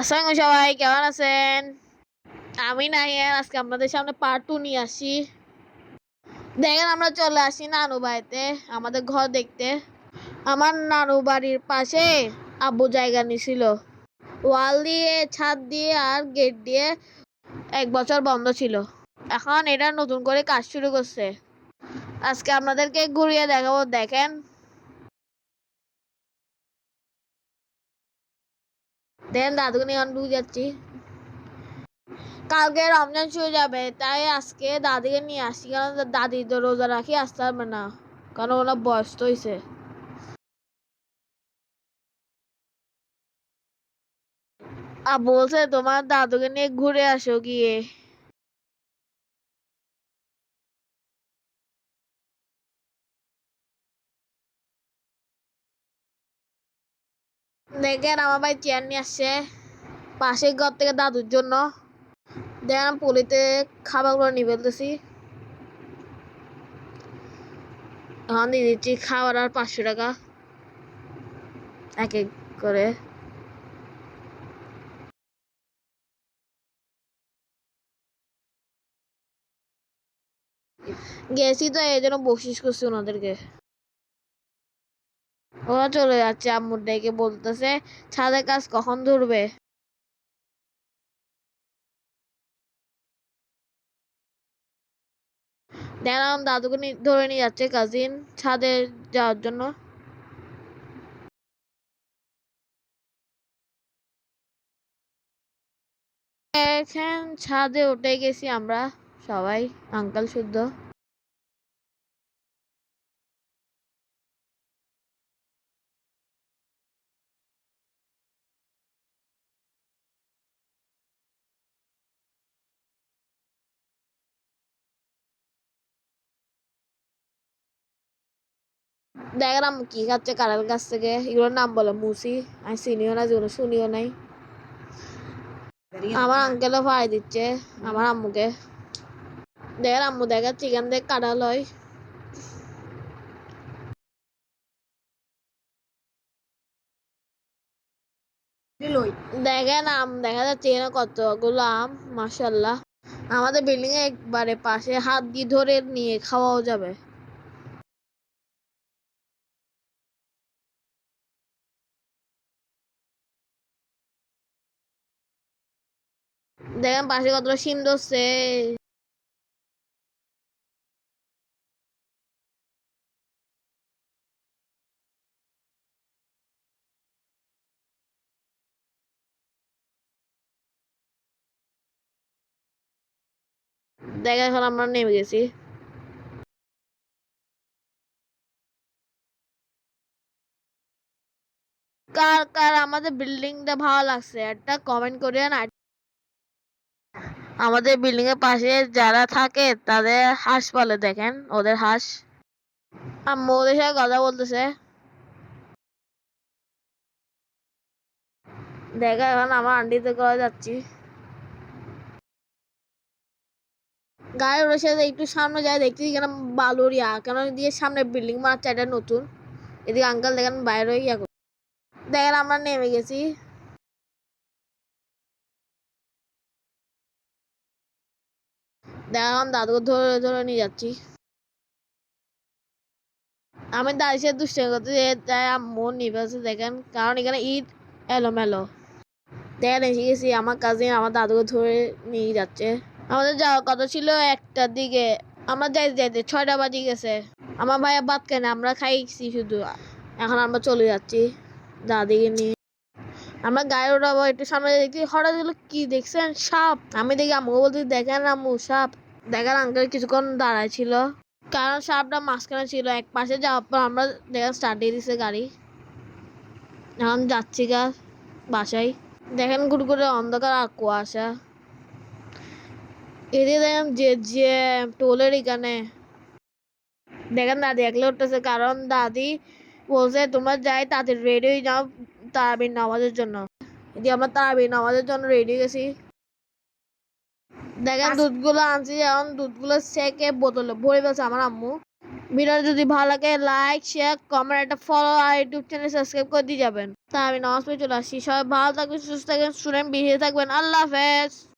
আসসালামু সবাই, কেমন আছেন? আমি নাহিয়ান আজকে আপনাদের সামনে পার্ট টু নিয়ে আসি। দেখেন আমরা চলে আসি নানু বাড়িতে আমাদের ঘর দেখতে। আমার নানু বাড়ির পাশে আব্বু জায়গা নিছিল। ওয়াল দিয়ে, ছাদ দিয়ে আর গেট দিয়ে এক বছর বন্ধ ছিল। এখন এটা নতুন করে কাজ শুরু করছে। আজকে আপনাদেরকে ঘুরিয়ে দেখাবো, দেখেন। দেন দাদুকে নিয়ে অনেক যাচ্ছি। কালকে রমজান শুরু যাবে, তাই আজকে দাদিকে নিয়ে আসছি, কারণ দাদি তো রোজা রাখি, আসতে পারবে না, কারণ ওনার বয়স তো হয়েছে আর বলছে তোমার দাদুকে নিয়ে ঘুরে আসো গিয়ে। দেখেন আমার ভাই চেয়ার নিয়ে আসছে। পাশের ঘর থেকে দাদুর জন্য। দেখেন পুলিতে খাবারগুলো নিয়ে ফেলতেছি। এখন দিয়ে দিচ্ছি খাবার আর পাঁচশো টাকা। এক এক করে। গেছি তো, এই জন্য বকশিস করছি ওনাদেরকে। ওরা চলে যাচ্ছে, আম্মুর ডেকে বলতেছে ছাদের কাজ কখন ধরবে? দেখলাম দাদুকে ধরে নিয়ে যাচ্ছে কাজিন ছাদে যাওয়ার জন্য। এখন ছাদে উঠে গেছি আমরা সবাই আঙ্কাল শুদ্ধ। দেখলাম কি খাচ্ছে কারার কাছ থেকে। এগুলোর নাম বলে, মুসি। আমি চিনিও না, যেগুলো শুনিও নাই। আমার আঙ্কেলও ফাই দিচ্ছে, আমার আম্মুকে। দেখ, আম্মু দেখে চিকেন দেখ কাটা লয়। দেখেন আম দেখা যাচ্ছে এখানে কতগুলো আম মাসাল্লাহ আমাদের বিল্ডিং এ একবারে পাশে হাত দিয়ে ধরে নিয়ে খাওয়াও যাবে। দেখেন পাশে কতটা সিম ধরছে। দেখেন এখন আমরা নেমে গেছি। কার কার আমাদের বিল্ডিংটা ভালো লাগছে, একটা কমেন্ট করিয়েন আমাদের বিল্ডিং এর পাশে যারা থাকে, তাদের হাঁস পালে দেখেন, ওদের হাঁস। আম্মু ওদের সাথে কথা বলতেছে। দেখা এখন আমার আন্টিতে করে যাচ্ছি। গাড়ি ওর সাথে একটু সামনে যায় দেখতেছি কেন বালুরিয়া, কেন দিয়ে সামনে বিল্ডিং বানাচ্ছে এটা নতুন। এদিকে আঙ্কাল দেখেন বাইরে ইয়া দেখেন আমরা নেমে গেছি। দেখলাম দাদুকে ধরে ধরে নিয়ে যাচ্ছি। আমি দাদির সাথে দুষ্টামি করতে তাই আম্মু নিবে দেখেন। কারণ এখানে ঈদ এলোমেলো। দেখেন, এসে গেছি, আমার কাজিন আমার দাদুকে ধরে নিয়ে যাচ্ছে। আমাদের যাওয়ার কথা ছিল একটার দিকে। আমরা যাইতে যাইতে ছয়টা বাজে গেছে। আমার ভাইয়া ভাত খায় না, আমরা খাইছি শুধু। এখন আমরা চলে যাচ্ছি দাদিকে নিয়ে। আমরা গায়ে ওঠাবো একটু সামনে দেখছি হঠাৎ এগুলো কি দেখছেন সাপ। আমি দেখি আম্মু বলতে দেখেন আম্মু, সাপ। দেখার আঙ্কেল কিছুক্ষণ দাঁড়ায় ছিল। কারণ সাপটা মাঝখানে ছিল, এক পাশে যাওয়ার পর আমরা দেখেন স্টার্ট দিয়ে দিছে গাড়ি। এখন যাচ্ছি গা বাসায়। দেখেন গুড় করে অন্ধকার আর কুয়াশা। এদিকে দেখেন যে যে টোলের এখানে। দেখেন দাদি একলে উঠতেছে, কারণ দাদি বলছে, তোমরা যাই তাদের রেডি হয়ে যাও তারাবির নামাজের জন্য। যদি আমরা তারাবির নামাজের জন্য রেডি গেছি। দেখেন দুধগুলো আনছি এখন দুধগুলো সেকে বোতলে ভরে ফেলছে আমার আম্মু। ভিডিও যদি ভালো লাগে লাইক শেয়ার কমেন্ট একটা ফলো আর ইউটিউব চ্যানেল সাবস্ক্রাইব করে দিয়ে যাবেন। তা আমি নামাজ পড়ে চলে আসছি। সবাই ভালো থাকবেন সুস্থ থাকবেন স্টুডেন্ট বেরিয়ে থাকবেন। আল্লাহ হাফেজ।